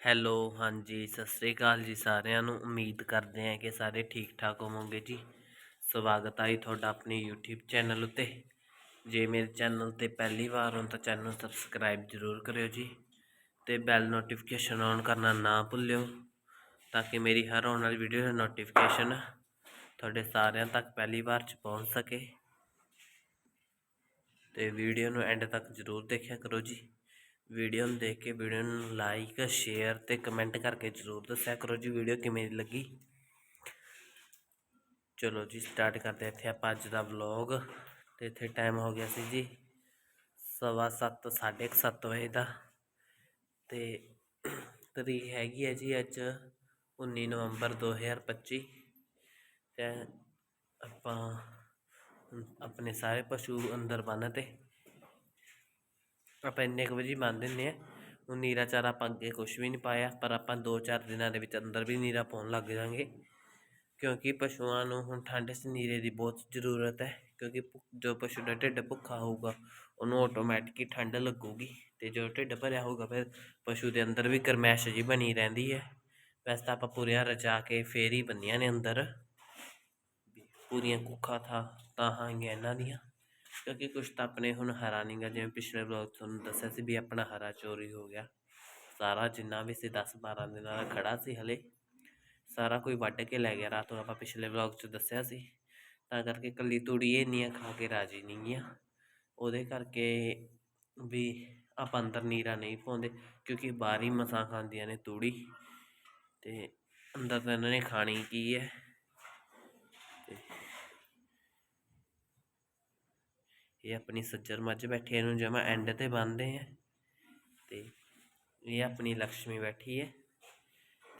Hello, ਹਾਂਜੀ, ਸਤਿ ਸ੍ਰੀ ਅਕਾਲ ਜੀ ਸਾਰਿਆਂ ਨੂੰ। ਉਮੀਦ ਕਰਦੇ ਹਾਂ ਕਿ ਸਾਰੇ ਠੀਕ ਠਾਕ ਹੋਵੋਗੇ ਜੀ। ਸਵਾਗਤ ਹੈ ਜੀ ਤੁਹਾਡਾ ਆਪਣੇ YouTube ਚੈਨਲ ਉੱਤੇ। ਜੇ ਮੇਰੇ ਚੈਨਲ ਤੇ ਪਹਿਲੀ ਵਾਰ ਹੋ ਤਾਂ ਚੈਨਲ ਨੂੰ ਸਬਸਕ੍ਰਾਈਬ ਜ਼ਰੂਰ ਕਰਿਓ ਜੀ ਤੇ ਬੈਲ ਨੋਟੀਫਿਕੇਸ਼ਨ ਔਨ ਕਰਨਾ ਨਾ ਭੁੱਲਿਓ ਤਾਂ ਕਿ ਮੇਰੀ ਹਰ ਆਉਣ ਵਾਲੀ ਵੀਡੀਓ ਦਾ ਨੋਟੀਫਿਕੇਸ਼ਨ ਤੁਹਾਡੇ ਸਾਰਿਆਂ ਤੱਕ ਪਹਿਲੀ ਵਾਰ ਚ ਪਹੁੰਚ ਸਕੇ। ਤੇ ਵੀਡੀਓ ਨੂੰ ਐਂਡ ਤੱਕ ਜ਼ਰੂਰ ਦੇਖਿਆ ਕਰੋ ਜੀ। ਵੀਡੀਓ ਨੂੰ ਦੇਖ ਕੇ ਵੀਡੀਓ ਨੂੰ ਲਾਈਕ ਸ਼ੇਅਰ ਤੇ ਕਮੈਂਟ ਕਰਕੇ ਜ਼ਰੂਰ ਦੱਸਿਆ ਕਰੋ ਜੀ ਵੀਡੀਓ ਕਿਵੇਂ ਲੱਗੀ। ਚਲੋ ਜੀ ਸਟਾਰਟ ਕਰਦੇ ਹਾਂ ਇੱਥੇ ਆਪਾਂ ਅੱਜ ਦਾ ਵਲੌਗ ਤੇ ਇੱਥੇ ਟਾਈਮ ਹੋ ਗਿਆ ਸੀ ਜੀ ਸਵਾ ਸੱਤ, ਸਾਢੇ ਕੁ ਸੱਤ ਵਜੇ ਦਾ ਤੇ ਤਰੀਕ ਹੈਗੀ ਹੈ ਜੀ ਅੱਜ 19 ਨਵੰਬਰ 2025 ਤੇ ਆਪਾਂ ਆਪਣੇ ਸਾਰੇ ਪਸ਼ੂ ਅੰਦਰ ਬੰਨ੍ਹ ਤੇ ਆਪਾਂ ਇੰਨੇ ਕੁ ਵਜੇ ਬੰਨ ਦਿੰਦੇ ਆ ਹੁਣ ਨੀਰਾ ਚਾਰਾ ਆਪਾਂ ਅੱਗੇ ਕੁਝ ਵੀ ਨਹੀਂ ਪਾਇਆ, ਪਰ ਆਪਾਂ 2-4 ਦਿਨਾਂ ਦੇ ਵਿੱਚ ਅੰਦਰ ਵੀ ਨੀਰਾ ਪਾਉਣ ਲੱਗ ਜਾਵਾਂਗੇ। ਕਿਉਂਕਿ ਪਸ਼ੂਆਂ ਨੂੰ ਹੁਣ ਠੰਡ 'ਚ ਨੀਰੇ ਦੀ ਬਹੁਤ ਜ਼ਰੂਰਤ ਹੈ, ਕਿਉਂਕਿ ਭੁ- ਜੋ ਪਸ਼ੂ ਦਾ ਢਿੱਡ ਭੁੱਖਾ ਹੋਊਗਾ, ਉਹਨੂੰ ਆਟੋਮੈਟਿਕ ਹੀ ਠੰਡ ਲੱਗੂਗੀ ਤੇ ਜੋ ਢਿੱਡ ਭਰਿਆ ਹੋਊਗਾ, ਫਿਰ ਪਸ਼ੂ ਦੇ ਅੰਦਰ ਵੀ ਗਰਮੈਸ਼ ਜੀ ਬਣੀ ਰਹਿੰਦੀ ਹੈ। ਵੈਸੇ ਤਾਂ ਆਪਾਂ ਪੂਰੀਆਂ ਰਚਾ ਕੇ ਫੇਰ ਹੀ ਬੰਨੀਆਂ ਨੇ ਅੰਦਰ। ਪੂਰੀਆਂ ਕੁੱਖਾ ਥਾ ਤਾਂ ਹਾਂਗੀਆਂ ਇਹਨਾਂ ਦੀਆਂ। ਕਿਉਂਕਿ ਕੁਛ ਤਾਂ ਆਪਣੇ ਹੁਣ ਹਰਾ ਨਹੀਂ ਗਾ, ਜਿਵੇਂ ਪਿਛਲੇ ਵਲੋਗ ਤੁਹਾਨੂੰ ਦੱਸਿਆ ਸੀ ਵੀ ਆਪਣਾ ਹਰਾ ਚੋਰੀ ਹੋ ਗਿਆ। ਸਾਰਾ ਜਿੰਨਾ ਵੀ ਸੀ 10 12 ਦਿਨਾਂ ਦਾ ਖੜਾ ਸੀ ਹਲੇ। ਸਾਰਾ ਕੋਈ ਵੱਢ ਕੇ ਲੈ ਗਿਆ, ਰਾਤ ਨੂੰ ਆਪਾਂ ਪਿਛਲੇ ਵਲੌਗ 'ਚ ਦੱਸਿਆ ਸੀ। ਤਾਂ ਕਰਕੇ ਕੱਲੀ ਤੂੜੀ ਇਹ ਨੀਆਂ ਖਾ ਕੇ ਰਾਜੀ ਨਹੀਂ ਗਿਆ ਉਹਦੇ ਕਰਕੇ ਵੀ ਆਪਾਂ ਅੰਦਰ ਨੀਰਾ ਨਹੀਂ ਪਾਉਂਦੇ, ਕਿਉਂਕਿ ਬਾਹਰ ਹੀ ਮਸਾਂ ਖਾਂਦੀਆਂ ਨੇ ਤੂੜੀ। ਤੇ ਅੰਦਰ ਤਾਂ ਇਹਨਾਂ ਨੇ ਖਾਣੀ ਕੀ ਹੈ। ਇਹ ਆਪਣੀ ਸੱਜਰ ਮੱਝ ਬੈਠੀ ਹੈ, ਇਹਨੂੰ ਜਮਾ ਐਂਡ ਤੇ ਬੰਨਦੇ ਆ। ਤੇ ਇਹ ਆਪਣੀ ਲక్ష్ਮੀ ਬੈਠੀ ਹੈ।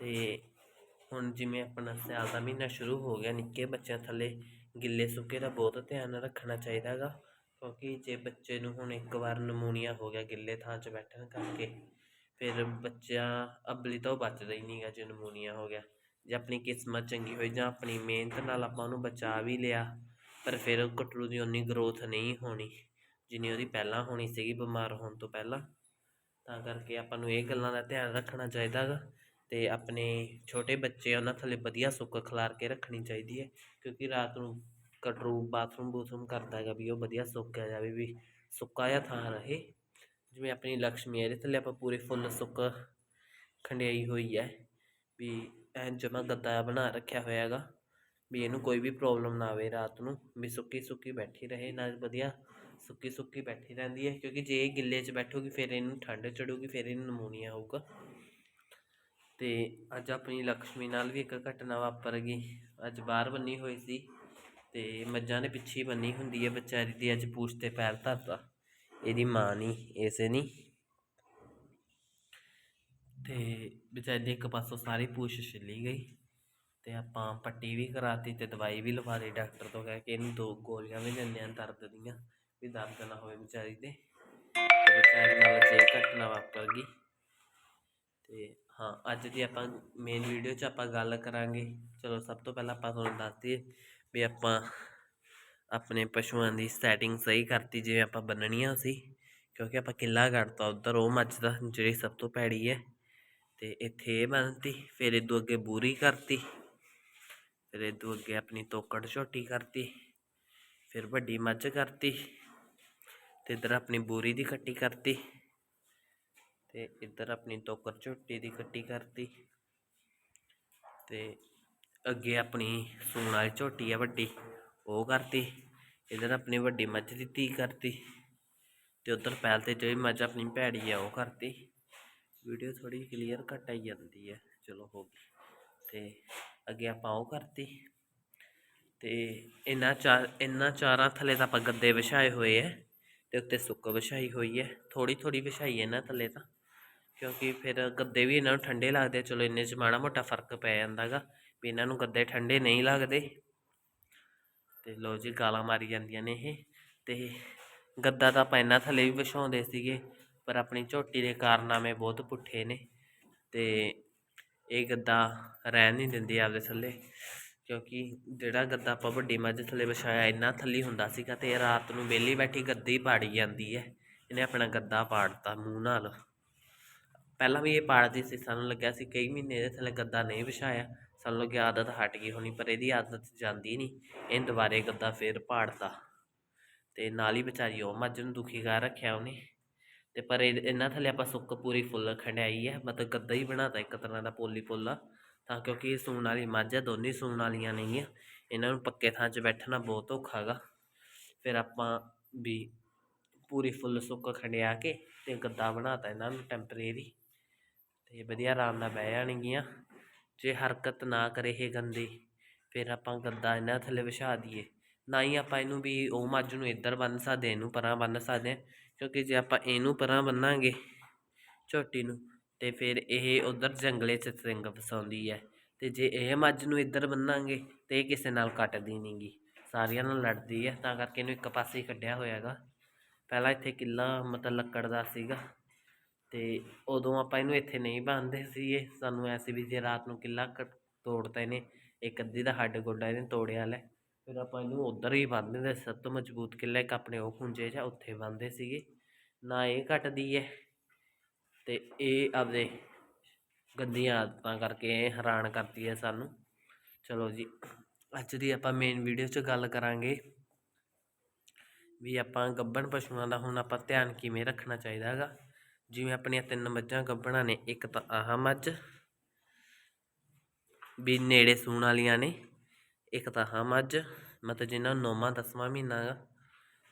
ਤੇ ਹੁਣ ਜਿਵੇਂ ਆਪਣਾ ਸਿਆਲ ਦਾ ਮਹੀਨਾ ਸ਼ੁਰੂ ਹੋ ਗਿਆ ਨਿੱਕੇ ਬੱਚਿਆਂ ਥੱਲੇ ਗਿੱਲੇ ਸੁੱਕੇ ਦਾ ਬਹੁਤ ਧਿਆਨ ਰੱਖਣਾ ਚਾਹੀਦਾ ਗਾ ਕਿਉਂਕਿ ਜੇ ਬੱਚੇ ਨੂੰ ਹੁਣ ਇੱਕ ਵਾਰ ਨਮੂਨੀਆ ਹੋ ਗਿਆ ਗਿੱਲੇ ਥਾਂ 'ਚ ਬੈਠਣ ਕਰਕੇ ਫਿਰ ਬੱਚਾ ਅਬਲੀ ਤੋਂ ਬਚਦਾ ਹੀ ਨਹੀਂਗਾ ਜੇ ਨਮੂਨੀਆ ਹੋ ਗਿਆ। ਜੇ ਆਪਣੀ ਕਿਸਮਤ ਚੰਗੀ ਹੋਈ ਜਾਂ ਆਪਣੀ ਮਿਹਨਤ ਨਾਲ ਆਪਾਂ ਉਹਨੂੰ ਬਚਾ ਵੀ ਲਿਆ ਪਰ ਫਿਰ ਉਹ ਕਟਰੂ ਦੀ ਉਨੀ ਗਰੋਥ ਨਹੀਂ ਹੋਣੀ, ਜਿੰਨੀ ਉਹਦੀ ਪਹਿਲਾਂ ਹੋਣੀ ਸੀਗੀ ਬਿਮਾਰ ਹੋਣ ਤੋਂ ਪਹਿਲਾਂ। ਤਾਂ ਕਰਕੇ ਆਪਾਂ ਨੂੰ ਇਹ ਗੱਲਾਂ ਦਾ ਧਿਆਨ ਰੱਖਣਾ ਚਾਹੀਦਾ ਗਾ ਤੇ ਆਪਣੇ ਛੋਟੇ ਬੱਚੇ ਉਹਨਾਂ ਥੱਲੇ ਵਧੀਆ ਸੁੱਕ ਖਿਲਾਰ ਕੇ ਰੱਖਣੀ ਚਾਹੀਦੀ ਹੈ, ਕਿਉਂਕਿ ਰਾਤ ਨੂੰ ਕਟਰੂ ਬਾਥਰੂਮ ਬੂਥਰੂਮ ਕਰਦਾ ਹੈਗਾ ਵੀ ਉਹ ਵਧੀਆ ਸੁੱਕਿਆ ਜਾਵੇ ਵੀ ਸੁੱਕਾ ਜਿਹਾ ਥਾਂ ਰਹੇ। ਜਿਵੇਂ ਆਪਣੀ ਲక్ష్ਮੀ ਹੈ ਇਹਦੇ ਥੱਲੇ ਆਪਾਂ ਪੂਰੇ ਫੁੱਲ ਸੁੱਕ ਖੰਡਿਆਈ ਹੋਈ ਹੈ, ਵੀ ਐਨ ਜਮਾ ਗੱਦਾ ਬਣਾ ਰੱਖਿਆ ਹੋਇਆ ਹੈਗਾ ਵੀ ਇਹਨੂੰ ਕੋਈ ਵੀ ਪ੍ਰੋਬਲਮ ਨਾ ਆਵੇ, ਰਾਤ ਨੂੰ ਵੀ ਸੁੱਕੀ ਸੁੱਕੀ ਬੈਠੀ ਰਹੇ ਨਾਲ ਵਧੀਆ ਸੁੱਕੀ ਸੁੱਕੀ ਬੈਠੀ ਰਹਿੰਦੀ ਹੈ, ਕਿਉਂਕਿ ਜੇ ਇਹ ਗਿੱਲੇ 'ਚ ਬੈਠੂਗੀ, ਫਿਰ ਇਹਨੂੰ ਠੰਡ ਚੜੂਗੀ, ਫਿਰ ਇਹਨੂੰ ਨਮੂਨੀਆ ਹੋਊਗਾ। ਤੇ ਅੱਜ ਆਪਣੀ ਲక్ష్ਮੀ ਨਾਲ ਵੀ ਇੱਕ ਘਟਨਾ ਵਾਪਰ ਗਈ। ਅੱਜ ਬਾਹਰ ਬੰਨੀ ਹੋਈ ਸੀ ਤੇ ਮੱਝਾਂ ਦੇ ਪਿੱਛੇ ਬੰਨੀ ਹੁੰਦੀ ਹੈ ਵਿਚਾਰੀ ਦੀ, ਅੱਜ ਪੂਛ ਤੇ ਪੈਰ ਧਰਤਾ। ਇਹਦੀ ਮਾਂ ਨਹੀਂ ਇਸੇ ਨਹੀਂ ਤੇ ਵਿਚਾਰੀ ਦੀ ਇੱਕ ਪਾਸੋਂ ਸਾਰੀ ਪੂਛ ਛਿੱਲੀ ਗਈ। ਅਤੇ ਆਪਾਂ ਪੱਟੀ ਵੀ ਕਰਾਤੀ ਅਤੇ ਦਵਾਈ ਵੀ ਲਵਾ ਲਈ ਡਾਕਟਰ ਤੋਂ, ਕਹਿ ਕੇ ਇਹਨੂੰ ਦੋ ਗੋਲੀਆਂ ਵੀ ਦਿੰਦੇ ਹਾਂ ਦਰਦ ਦੀਆਂ, ਵੀ ਦਰਦ ਨਾ ਹੋਵੇ ਵਿਚਾਰੀ ਦੇ। ਵਿਚਾਰੀ ਨਾਲ ਜੇ ਘਟਨਾ ਵਾਪਰ ਗਈ। ਤੇ ਹਾਂ, ਅੱਜ ਦੀ ਆਪਾਂ ਮੇਨ ਵੀਡੀਓ 'ਚ ਆਪਾਂ ਗੱਲ ਕਰਾਂਗੇ। ਚਲੋ, ਸਭ ਤੋਂ ਪਹਿਲਾਂ ਆਪਾਂ ਤੁਹਾਨੂੰ ਦੱਸ ਦਈਏ ਵੀ ਆਪਾਂ ਆਪਣੇ ਪਸ਼ੂਆਂ ਦੀ ਸੈਟਿੰਗ ਸਹੀ ਕਰਤੀ, ਜਿਵੇਂ ਆਪਾਂ ਬੰਨਣੀਆਂ ਸੀ, ਕਿਉਂਕਿ ਆਪਾਂ ਕਿੱਲਾ ਕੱਢਤਾ ਉਧਰ, ਉਹ ਮੱਝ ਦਾ, ਜਿਹੜੀ ਸਭ ਤੋਂ ਭੈੜੀ ਹੈ। ਤੇ ਇੱਥੇ ਇਹ ਬੰਨਤੀ, ਫਿਰ ਇਹ ਇਦੋਂ ਅੱਗੇ ਬੂਰੀ ਕਰਤੀ। ਫਿਰ ਇਦੋਂ ਅੱਗੇ ਆਪਣੀ ਤੋਕੜ ਝੋਟੀ ਕਰਤੀ, ਫਿਰ ਵੱਡੀ ਮੱਝ ਕਰਤੀ ਤੇ ਇਧਰ ਆਪਣੀ ਬੋਰੀ ਦੀ ਖੱਟੀ ਕਰਤੀ ਤੇ ਇੱਧਰ ਆਪਣੀ ਤੋਕਰ ਝੋਟੀ ਦੀ ਕੱਟੀ ਕਰਤੀ ਤੇ ਅੱਗੇ ਆਪਣੀ ਸੂਣ ਵਾਲੀ ਝੋਟੀ ਆ ਵੱਡੀ, ਉਹ ਕਰਤੀ, ਇੱਧਰ ਆਪਣੀ ਵੱਡੀ ਮੱਝ ਦੀ ਧੀ ਕਰਤੀ ਤੇ ਉੱਧਰ ਪਹਿਲ ਤੇ ਜਿਹੜੀ ਮੱਝ ਆਪਣੀ ਭੈੜੀ ਆ ਉਹ ਕਰਤੀ। ਵੀਡੀਓ ਥੋੜੀ ਕਲੀਅਰ ਘੱਟ ਆਈ ਜਾਂਦੀ ਹੈ ਚਲੋ ਹੋ ਗਈ ਤੇ ਅੱਗੇ ਆਪਾਂ ਉਹ ਕਰਤੀ। ਤੇ ਇਹਨਾਂ ਚਾਰ, ਇਹਨਾਂ ਚਾਰਾਂ ਥੱਲੇ ਤਾਂ ਆਪਾਂ ਗੱਦੇ ਵਿਛਾਏ ਹੋਏ ਐ, ਤੇ ਉੱਤੇ ਸੁੱਕ ਵਿਛਾਈ ਹੋਈ ਹੈ ਥੋੜੀ ਥੋੜੀ ਵਿਛਾਈ ਹੈ ਇਹਨਾਂ ਥੱਲੇ ਤਾਂ, ਕਿਉਂਕਿ ਫਿਰ ਗੱਦੇ ਵੀ ਇਹਨਾਂ ਨੂੰ ਠੰਡੇ ਲੱਗਦੇ ਚਲੋ ਇੰਨੇ 'ਚ ਮਾੜਾ ਮੋਟਾ ਫ਼ਰਕ ਪੈ ਜਾਂਦਾ ਗਾ ਵੀ ਇਹਨਾਂ ਨੂੰ ਗੱਦੇ ਠੰਡੇ ਨਹੀਂ ਲੱਗਦੇ। ਤੇ ਲੋ ਜੀ ਗਾਲਾਂ ਮਾਰੀ ਜਾਂਦੀਆਂ ਨੇ ਇਹ। ਤੇ ਗੱਦਾ ਤਾਂ ਆਪਾਂ ਇਹਨਾਂ ਥੱਲੇ ਵੀ ਵਿਛਾਉਂਦੇ ਸੀਗੇ, ਪਰ ਆਪਣੀ ਝੋਟੀ ਦੇ ਕਾਰਨਾਮੇ ਬਹੁਤ ਪੁੱਠੇ ਨੇ। ਤੇ ਇਹ ਗੱਦਾ ਰਹਿਣ ਨਹੀਂ ਦਿੰਦੀ ਆਪਦੇ ਥੱਲੇ, ਕਿਉਂਕਿ ਜਿਹੜਾ ਗੱਦਾ ਆਪਾਂ ਵੱਡੀ ਮੱਝ ਥੱਲੇ ਵਿਛਾਇਆ ਇੰਨਾ ਥੱਲੇ ਹੁੰਦਾ ਸੀਗਾ ਤੇ ਇਹ ਰਾਤ ਨੂੰ ਵਿਹਲੀ ਬੈਠੀ ਗੱਦੀ ਪਾੜੀ ਜਾਂਦੀ ਹੈ, ਇਹਨੇ ਆਪਣਾ ਗੱਦਾ ਪਾੜਤਾ ਮੂੰਹ ਨਾਲ। ਪਹਿਲਾਂ ਵੀ ਇਹ ਪਾੜਦੀ ਸੀ, ਸਾਨੂੰ ਲੱਗਿਆ ਸੀ ਕਈ ਮਹੀਨੇ ਇਹਦੇ ਥੱਲੇ ਗੱਦਾ ਨਹੀਂ ਵਿਛਾਇਆ, ਸਾਨੂੰ ਲੱਗਿਆ ਆਦਤ ਹਟ ਗਈ ਹੋਣੀ, ਪਰ ਇਹਦੀ ਆਦਤ ਜਾਂਦੀ ਨਹੀਂ, ਇਹਨੇ ਦੁਬਾਰੇ ਗੱਦਾ ਫੇਰ ਪਾੜਤਾ। ਤੇ ਨਾਲ ਹੀ ਵਿਚਾਰੀ ਉਹ ਮੱਝ ਨੂੰ ਦੁਖੀ ਕਰ ਰੱਖਿਆ ਉਹਨੇ। ਤੇ ਪਰ ਇਹ- ਇਹਨਾਂ ਥੱਲੇ ਆਪਾਂ ਸੁੱਕ ਪੂਰੀ ਫੁੱਲ ਖੰਡਾਈ ਹੈ, ਮਤਲਬ ਗੱਦਾ ਹੀ ਬਣਾਤਾ ਇੱਕ ਤਰ੍ਹਾਂ ਦਾ ਪੋਲੀ ਪੋਲਾ, ਤਾਂ ਕਿਉਂਕਿ ਇਹ ਸੂਣ ਵਾਲੀ ਮੱਝ ਹੈ, ਦੋਨੇ ਸੂਣ ਵਾਲੀਆਂ ਨਹੀਂ ਆ ਇਹਨਾਂ ਨੂੰ ਪੱਕੇ ਥਾਂ 'ਚ ਬੈਠਣਾ ਬਹੁਤ ਔਖਾ ਗਾ। ਫਿਰ ਆਪਾਂ ਵੀ ਪੂਰੀ ਫੁੱਲ ਸੁੱਕ ਖੰਡਿਆ ਕੇ ਤੇ ਗੱਦਾ ਬਣਾਤਾ ਇਹਨਾਂ ਨੂੰ ਟੈਂਪਰੇਰੀ ਤੇ ਵਧੀਆ ਆਰਾਮ ਨਾਲ ਬਹਿ ਜਾਣਗੀਆਂ। ਜੇ ਹਰਕਤ ਨਾ ਕਰੇ ਇਹ ਗੰਦੀ, ਫਿਰ ਆਪਾਂ ਗੱਦਾ ਇਹਨਾਂ ਥੱਲੇ ਵਿਛਾ ਦਈਏ। ਨਾ ਹੀ ਆਪਾਂ ਇਹਨੂੰ ਵੀ ਉਹ ਮੱਝ ਨੂੰ ਇੱਧਰ ਬੰਨ੍ਹ ਸਕਦੇ ਇਹਨੂੰ ਪਰਾਂ ਬੰਨ੍ਹ ਸਕਦੇ ਹਾਂ, ਕਿਉਂਕਿ ਜੇ ਆਪਾਂ ਇਹਨੂੰ ਪਰਾਂ ਬੰਨਾਂਗੇ ਝੋਟੀ ਨੂੰ, ਤੇ ਫਿਰ ਇਹ ਉਧਰ ਜੰਗਲੇ 'ਚ ਸਿੰਘ ਫਸਾਉਂਦੀ ਹੈ। ਤੇ ਜੇ ਇਹ ਮੱਝ ਨੂੰ ਇੱਧਰ ਬੰਨਾਂਗੇ, ਤੇ ਇਹ ਕਿਸੇ ਨਾਲ ਕੱਟਦੀ ਨਹੀਂਗੀ ਸਾਰਿਆਂ ਨਾਲ ਲੜਦੀ ਹੈ, ਤਾਂ ਕਰਕੇ ਇਹਨੂੰ ਇੱਕ ਪਾਸੇ ਹੀ ਕੱਢਿਆ ਹੋਇਆ ਹੈਗਾ। ਪਹਿਲਾਂ ਇੱਥੇ ਕਿੱਲਾ ਮਤਲਬ ਲੱਕੜ ਦਾ ਸੀਗਾ, ਤੇ ਉਦੋਂ ਆਪਾਂ ਇਹਨੂੰ ਇੱਥੇ ਨਹੀਂ ਬੰਨਦੇ ਸੀਗੇ, ਸਾਨੂੰ ਐਸੀ ਵੀ ਜੇ ਰਾਤ ਨੂੰ ਕਿੱਲਾ ਕ- ਤੋੜਤਾ ਇਹਨੇ, ਇੱਕ ਅੱਧੀ ਦਾ ਹੱਡ ਗੋਡਾ ਇਹਨੇ ਤੋੜਿਆ ਲੈ। ਫਿਰ ਆਪਾਂ ਇਹਨੂੰ ਉਧਰ ਹੀ ਬੰਨ੍ਹਦੇ ਹੁੰਦੇ ਸਭ ਤੋਂ ਮਜ਼ਬੂਤ ਕਿੱਲਾ ਇੱਕ ਆਪਣੇ ਉਹ ਖੁੰਝੇ 'ਚ ਆ, ਉੱਥੇ ਬੰਨ੍ਹਦੇ ਸੀਗੇ। ਨਾ ਇਹ ਕੱਟਦੀ ਹੈ ਤੇ ਇਹ ਆਪਦੇ ਗੰਦੀਆਂ ਆਦਤਾਂ ਕਰਕੇ ਹੈਰਾਨ ਕਰਦੀ ਹੈ ਸਾਨੂੰ। ਚਲੋ ਜੀ ਅੱਜ ਦੀ ਆਪਾਂ ਮੇਨ ਵੀਡੀਓ 'ਚ ਗੱਲ ਕਰਾਂਗੇ ਵੀ ਆਪਾਂ ਗੱਭਣ ਪਸ਼ੂਆਂ ਦਾ ਹੁਣ ਆਪਾਂ ਧਿਆਨ ਕਿਵੇਂ ਰੱਖਣਾ ਚਾਹੀਦਾ ਹੈਗਾ। ਜਿਵੇਂ ਆਪਣੀਆਂ ਤਿੰਨ ਮੱਝਾਂ ਗੱਭਣਾਂ ਨੇ ਇੱਕ ਤਾਂ ਆਹ ਮੱਝ ਵੀ ਨੇੜੇ ਸੂਣ ਵਾਲੀਆਂ ਨੇ ਇੱਕ ਤਾਂ ਹਾਂ ਮੱਝ, ਮਤਲਬ ਜਿਹਨਾਂ ਨੂੰ ਨੌਵਾਂ, ਦਸਵਾਂ ਮਹੀਨਾ ਗਾ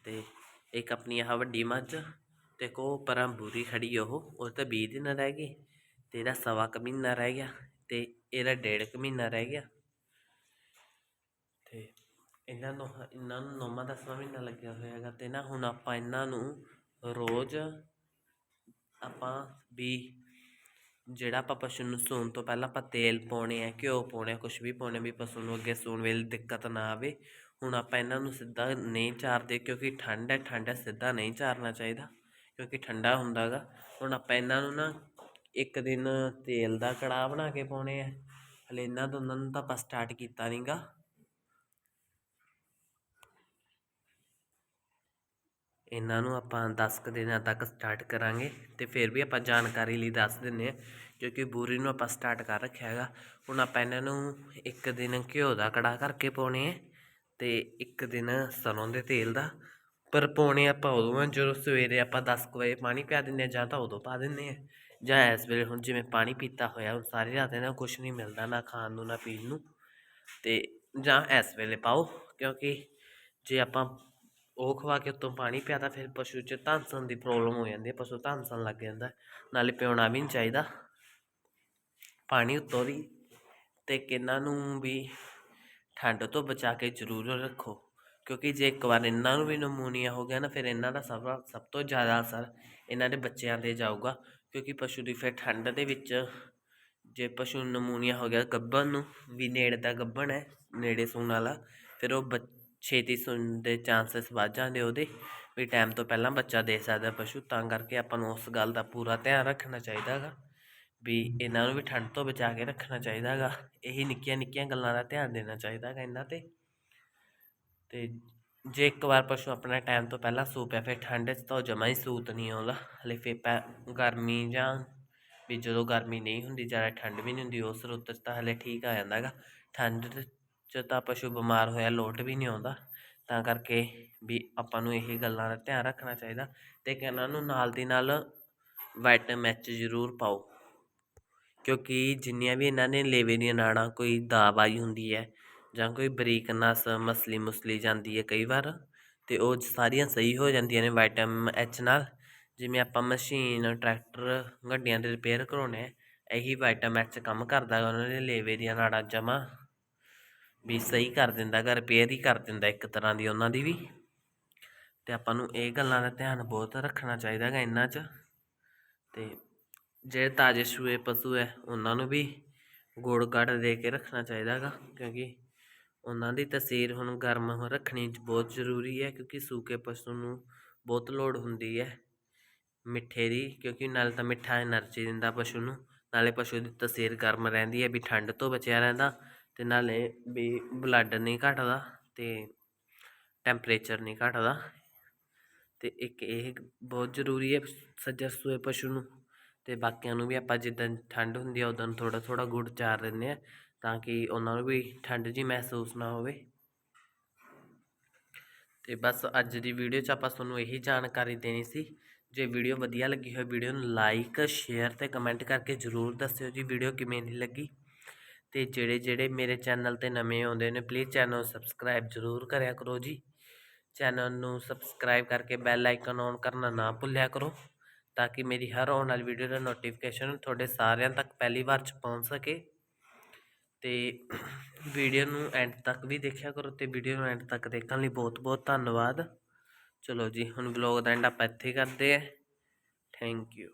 ਅਤੇ ਇੱਕ ਆਪਣੀ ਆਹ ਵੱਡੀ ਮੱਝ ਅਤੇ ਇੱਕ ਉਹ ਪਰਾਂ ਬੂਰੀ ਖੜ੍ਹੀ ਉਹ ਉਹ ਤਾਂ ਵੀਹ ਦਿਨ ਰਹਿ ਗਏ ਅਤੇ ਇਹਦਾ ਸਵਾ ਕੁ ਮਹੀਨਾ ਰਹਿ ਗਿਆ ਅਤੇ ਇਹਦਾ ਡੇਢ ਕੁ ਮਹੀਨਾ ਰਹਿ ਗਿਆ। ਅਤੇ ਇਹਨਾਂ ਨੂੰ ਇਹਨਾਂ ਨੂੰ ਨੌਵਾਂ, ਦਸਵਾਂ ਮਹੀਨਾ ਲੱਗਿਆ ਹੋਇਆ ਹੈਗਾ ਅਤੇ ਨਾ ਹੁਣ ਆਪਾਂ ਇਹਨਾਂ ਨੂੰ ਰੋਜ਼ ਆਪਾਂ ਵੀ ਜਿਹੜਾ ਆਪਾਂ ਪਸ਼ੂ ਨੂੰ ਸੂਣ ਤੋਂ ਪਹਿਲਾਂ ਆਪਾਂ ਤੇਲ ਪਾਉਣੇ ਆ, ਘਿਓ ਪਾਉਣੇ ਆ ਕੁਝ ਵੀ ਪਾਉਣੇ ਵੀ ਪਸ਼ੂ ਨੂੰ ਅੱਗੇ ਸੂਣ ਵੇਲੇ ਦਿੱਕਤ ਨਾ ਆਵੇ। ਹੁਣ ਆਪਾਂ ਇਹਨਾਂ ਨੂੰ ਸਿੱਧਾ ਨਹੀਂ ਚਾਰਦੇ ਕਿਉਂਕਿ ਠੰਡ ਹੈ ਠੰਡ ਹੈ, ਸਿੱਧਾ ਨਹੀਂ ਚਾਰਨਾ ਚਾਹੀਦਾ ਕਿਉਂਕਿ ਠੰਡਾ ਹੁੰਦਾ ਗਾ। ਹੁਣ ਆਪਾਂ ਇਹਨਾਂ ਨੂੰ ਨਾ ਇੱਕ ਦਿਨ ਤੇਲ ਦਾ ਕੜਾਹ ਬਣਾ ਕੇ ਪਾਉਣੇ ਆ। ਹਲੇ ਇਹਨਾਂ ਦੋਨਾਂ ਨੂੰ ਤਾਂ ਆਪਾਂ ਸਟਾਰਟ ਕੀਤਾ ਨਹੀਂਗਾ ਇਹਨਾਂ ਨੂੰ ਆਪਾਂ 10 ਕੁ ਦਿਨਾਂ ਤੱਕ ਸਟਾਰਟ ਕਰਾਂਗੇ ਤੇ ਫਿਰ ਵੀ ਆਪਾਂ ਜਾਣਕਾਰੀ ਲਈ ਦੱਸ ਦਿੰਨੇ ਆ ਕਿਉਂਕਿ ਬੂਰੀ ਨੂੰ ਆਪਾਂ ਸਟਾਰਟ ਕਰ ਰੱਖਿਆ ਹੈਗਾ। ਹੁਣ ਆਪਾਂ ਇਹਨਾਂ ਨੂੰ ਇੱਕ ਦਿਨ ਘਿਓ ਦਾ ਕੜਾਹ ਕਰਕੇ ਪਾਉਣੇ ਆ ਤੇ ਇੱਕ ਦਿਨ ਸਰੋਂ ਦੇ ਤੇਲ ਦਾ। ਪਰ ਪਾਉਣੇ ਆਪਾਂ ਉਦੋਂ ਆ, ਜਦੋਂ ਸਵੇਰੇ ਆਪਾਂ 10 ਕੁ ਵਜੇ ਪਾਣੀ ਪਿਆ ਦਿੰਦੇ ਆ ਜਾਂ ਤਾਂ ਉਦੋਂ ਪਾ ਦਿੰਦੇ ਆ ਜਾਂ ਇਸ ਵੇਲੇ ਹੁਣ ਜਿਵੇਂ ਪਾਣੀ ਪੀਤਾ ਹੋਇਆ, ਹੁਣ ਸਾਰੀ ਰਾਤ ਇਹਨਾਂ ਨੂੰ ਕੁਝ ਨਹੀਂ ਮਿਲਦਾ ਨਾ ਖਾਣ ਨੂੰ, ਨਾ ਪੀਣ ਨੂੰ। ਤੇ ਜਾਂ ਇਸ ਵੇਲੇ ਪਾਓ, ਕਿਉਂਕਿ ਜੇ ਆਪਾਂ ਉਹ ਖਵਾ ਕੇ ਉੱਤੋਂ ਪਾਣੀ ਪਿਆ ਤਾਂ ਫਿਰ ਪਸ਼ੂ 'ਚ ਧਾਂਸਣ ਦੀ ਪ੍ਰੋਬਲਮ ਹੋ ਜਾਂਦੀ ਹੈ, ਪਸ਼ੂ ਧਾਂਸਣ ਲੱਗ ਜਾਂਦਾ ਨਾਲੇ ਪਿਉਣਾ ਵੀ ਨਹੀਂ ਚਾਹੀਦਾ। ਪਾਣੀ ਉੱਤੋਂ ਦੀ ਤੇ ਕਿੰਨਾਂ ਨੂੰ ਵੀ ਠੰਡ ਤੋਂ ਬਚਾ ਕੇ ਜ਼ਰੂਰ ਰੱਖੋ। ਕਿਉਂਕਿ ਜੇ ਇੱਕ ਵਾਰ ਇਹਨਾਂ ਨੂੰ ਵੀ ਨਮੂਨੀਆ ਹੋ ਗਿਆ ਨਾ, ਫਿਰ ਇਹਨਾਂ ਦਾ ਸਭ ਸਭ ਤੋਂ ਜ਼ਿਆਦਾ ਅਸਰ ਇਹਨਾਂ ਦੇ ਬੱਚਿਆਂ 'ਤੇ ਜਾਊਗਾ। ਕਿਉਂਕਿ ਪਸ਼ੂ ਦੀ ਫਿਰ ਠੰਡ ਦੇ ਵਿੱਚ ਜੇ ਪਸ਼ੂ ਨੂੰ ਨਮੂਨੀਆ ਹੋ ਗਿਆ, ਗੱਭਣ ਨੂੰ ਵੀ ਨੇੜੇ ਦਾ ਗੱਭਣ ਹੈ, ਨੇੜੇ ਸੂਣ ਵਾਲਾ, ਫਿਰ ਉਹ ਬੱਚ- ਛੇਤੀ ਸੁਣਨ ਦੇ ਚਾਂਸਸ ਵੱਧ ਜਾਂਦੇ ਉਹਦੇ, ਵੀ ਟਾਈਮ ਤੋਂ ਪਹਿਲਾਂ ਬੱਚਾ ਦੇ ਸਕਦਾ ਪਸ਼ੂ, ਤਾਂ ਕਰਕੇ ਆਪਾਂ ਨੂੰ ਉਸ ਗੱਲ ਦਾ ਪੂਰਾ ਧਿਆਨ ਰੱਖਣਾ ਚਾਹੀਦਾ ਹੈਗਾ। ਵੀ ਇਹਨਾਂ ਨੂੰ ਵੀ ਠੰਡ ਤੋਂ ਬਚਾ ਕੇ ਰੱਖਣਾ ਚਾਹੀਦਾ ਹੈਗਾ, ਇਹੀ ਨਿੱਕੀਆਂ ਨਿੱਕੀਆਂ ਗੱਲਾਂ ਦਾ ਧਿਆਨ ਦੇਣਾ ਚਾਹੀਦਾ ਹੈਗਾ ਇਹਨਾਂ ਤੇ। ਤੇ ਜੇ ਇੱਕ ਵਾਰ ਪਸ਼ੂ ਆਪਣਾ ਟਾਈਮ ਤੋਂ ਪਹਿਲਾਂ ਸੂ ਪਿਆ, ਫਿਰ ਠੰਡ 'ਚ ਤਾਂ ਉਹ ਜਮਾ ਹੀ ਸੂਤ ਨਹੀਂ ਆਉਂਦਾ। ਹਲੇ ਫਿਰ ਪੈ, ਗਰਮੀ ਜਾਂ ਵੀ ਜਦੋਂ ਗਰਮੀ ਨਹੀਂ ਹੁੰਦੀ, ਜ਼ਿਆਦਾ ਠੰਡ ਵੀ ਨਹੀਂ ਹੁੰਦੀ, ਉਸ ਰੁੱਤ 'ਚ ਤਾਂ ਹਲੇ ਠੀਕ ਆ ਜਾਂਦਾ ਹੈਗਾ। ਠੰਡ ਜਦੋਂ ਤਾਂ ਪਸ਼ੂ ਬਿਮਾਰ ਹੋਇਆ, ਲੋਟ ਵੀ ਨਹੀਂ ਆਉਂਦਾ। ਤਾਂ ਕਰਕੇ ਵੀ ਆਪਾਂ ਨੂੰ ਇਹ ਗੱਲਾਂ ਦਾ ਧਿਆਨ ਰੱਖਣਾ ਚਾਹੀਦਾ ਅਤੇ ਇਹਨਾਂ ਨੂੰ ਨਾਲ ਦੀ ਨਾਲ ਵਾਈਟਮ ਐਚ ਜ਼ਰੂਰ ਪਾਓ। ਕਿਉਂਕਿ ਜਿੰਨੀਆਂ ਵੀ ਇਹਨਾਂ ਨੇ ਲੇਵੇ ਦੀਆਂ ਨਾੜਾਂ, ਕੋਈ ਦਾਬ ਆਈ ਹੁੰਦੀ ਹੈ ਜਾਂ ਕੋਈ ਬਰੀਕ ਨਸ, ਮਸਲੀ ਮੁਸਲੀ ਜਾਂਦੀ ਹੈ ਕਈ ਵਾਰ, ਤੇ ਉਹ ਸਾਰੀਆਂ ਸਹੀ ਹੋ ਜਾਂਦੀਆਂ ਨੇ ਵਾਈਟਮ ਐਚ ਨਾਲ। ਜਿਵੇਂ ਆਪਾਂ ਮਸ਼ੀਨ, ਟਰੈਕਟਰ ਗੱਡੀਆਂ ਦੇ ਰਿਪੇਅਰ ਕਰਾਉਣੇ ਆ ਇਹੀ ਵਾਈਟਮ ਐਚ ਕੰਮ ਕਰਦਾ ਉਹਨਾਂ ਦੇ ਲੇਵੇ ਦੀਆਂ ਨਾੜਾਂ ਜਮਾ। ਵੀ ਸਹੀ ਕਰ ਦਿੰਦਾ ਗਾ ਰਿਪੇਅਰ ਹੀ ਕਰ ਦਿੰਦਾ ਇੱਕ ਤਰ੍ਹਾਂ ਦੀ ਉਹਨਾਂ ਦੀ ਵੀ। ਤੇ ਆਪਾਂ ਨੂੰ ਇਹ ਗੱਲਾਂ ਦਾ ਧਿਆਨ ਬਹੁਤ ਰੱਖਣਾ ਚਾਹੀਦਾ ਗਾ ਇਹਨਾਂ 'ਚ। ਤੇ ਜਿਹੜੇ ਤਾਜ਼ੇ ਸੂਏ ਪਸ਼ੂ ਹੈ, ਉਹਨਾਂ ਨੂੰ ਵੀ ਗੋੜ ਕੱਢ ਦੇ ਕੇ ਰੱਖਣਾ ਚਾਹੀਦਾ ਗਾ, ਕਿਉਂਕਿ ਉਹਨਾਂ ਦੀ ਤਸੀਰ ਹੁਣ ਗਰਮ ਰੱਖਣੀ ਬਹੁਤ ਜ਼ਰੂਰੀ ਹੈ, ਕਿਉਂਕਿ ਸੂਕੇ ਪਸ਼ੂ ਨੂੰ ਬਹੁਤ ਲੋੜ ਹੁੰਦੀ ਹੈ ਮਿੱਠੇ ਦੀ, ਕਿਉਂਕਿ ਨਾਲ ਤਾਂ ਮਿੱਠਾ એનર્ਜੀ ਦਿੰਦਾ ਪਸ਼ੂ ਨੂੰ। ਨਾਲੇ ਪਸ਼ੂ ਦੀ ਤਸੀਰ ਗਰਮ ਰਹਿੰਦੀ ਹੈ, ਵੀ ਠੰਡ ਤੋਂ ਬਚਿਆ ਰਹਿੰਦਾ। ਤੇ ਨਾਲੇ ਵੀ ਬਲੱਡ ਨਹੀਂ ਘਟਦਾ ਤੇ ਟੈਂਪਰੇਚਰ ਨਹੀਂ ਘਟਦਾ ਤੇ ਇੱਕ ਇਹ ਬਹੁਤ ਜ਼ਰੂਰੀ ਹੈ ਸੱਜਰ ਸੂਏ ਪਸ਼ੂ ਨੂੰ ਤੇ ਬਾਕੀਆਂ ਨੂੰ ਵੀ ਆਪਾਂ ਜਿੱਦਾਂ ਠੰਡ ਹੁੰਦੀ ਆ ਉਦੋਂ ਥੋੜਾ ਥੋੜਾ ਗੁੜ ਚਾਰ ਦਿੰਦੇ ਆ ਤਾਂ ਕਿ ਉਹਨਾਂ ਨੂੰ ਵੀ ਠੰਡ ਜੀ ਮਹਿਸੂਸ ਨਾ ਹੋਵੇ। ਤੇ ਬਸ ਅੱਜ ਦੀ ਵੀਡੀਓ 'ਚ ਆਪਾਂ ਤੁਹਾਨੂੰ ਇਹੀ ਜਾਣਕਾਰੀ ਦੇਣੀ ਸੀ, ਜੇ ਵੀਡੀਓ ਵਧੀਆ ਲੱਗੀ ਹੋਵੇ ਵੀਡੀਓ ਨੂੰ ਲਾਈਕ ਸ਼ੇਅਰ ਤੇ ਕਮੈਂਟ ਕਰਕੇ ਜਰੂਰ ਦੱਸਿਓ ਜੀ ਵੀਡੀਓ ਕਿਵੇਂ ਦੀ ਲੱਗੀ। ਅਤੇ ਜਿਹੜੇ ਜਿਹੜੇ ਮੇਰੇ ਚੈਨਲ ਤੇ ਨਵੇਂ ਆਉਂਦੇ ਨੇ ਪਲੀਜ਼ ਚੈਨਲ ਸਬਸਕ੍ਰਾਈਬ ਜਰੂਰ ਕਰਿਆ ਕਰੋ ਜੀ। ਚੈਨਲ ਨੂੰ ਸਬਸਕ੍ਰਾਈਬ ਕਰਕੇ ਬੈਲ ਆਈਕਨ ਔਨ ਕਰਨਾ ਨਾ ਭੁੱਲਿਆ ਕਰੋ, ਤਾਂ ਕਿ ਮੇਰੀ ਹਰ ਆਉਣ ਵਾਲੀ ਵੀਡੀਓ ਦਾ ਨੋਟੀਫਿਕੇਸ਼ਨ ਤੁਹਾਡੇ ਸਾਰਿਆਂ ਤੱਕ ਪਹਿਲੀ ਵਾਰ ਚ ਪਹੁੰਚ ਸਕੇ। ਤੇ ਵੀਡੀਓ ਨੂੰ ਐਂਡ ਤੱਕ ਵੀ ਦੇਖਿਆ ਕਰੋ ਤੇ ਵੀਡੀਓ ਨੂੰ ਐਂਡ ਤੱਕ ਦੇਖਣ ਲਈ ਬਹੁਤ ਬਹੁਤ ਧੰਨਵਾਦ। ਚਲੋ ਜੀ, ਹੁਣ ਵਲੌਗ ਦਾ ਐਂਡ ਆਪਾਂ ਇੱਥੇ ਕਰਦੇ ਆ ਥੈਂਕ ਯੂ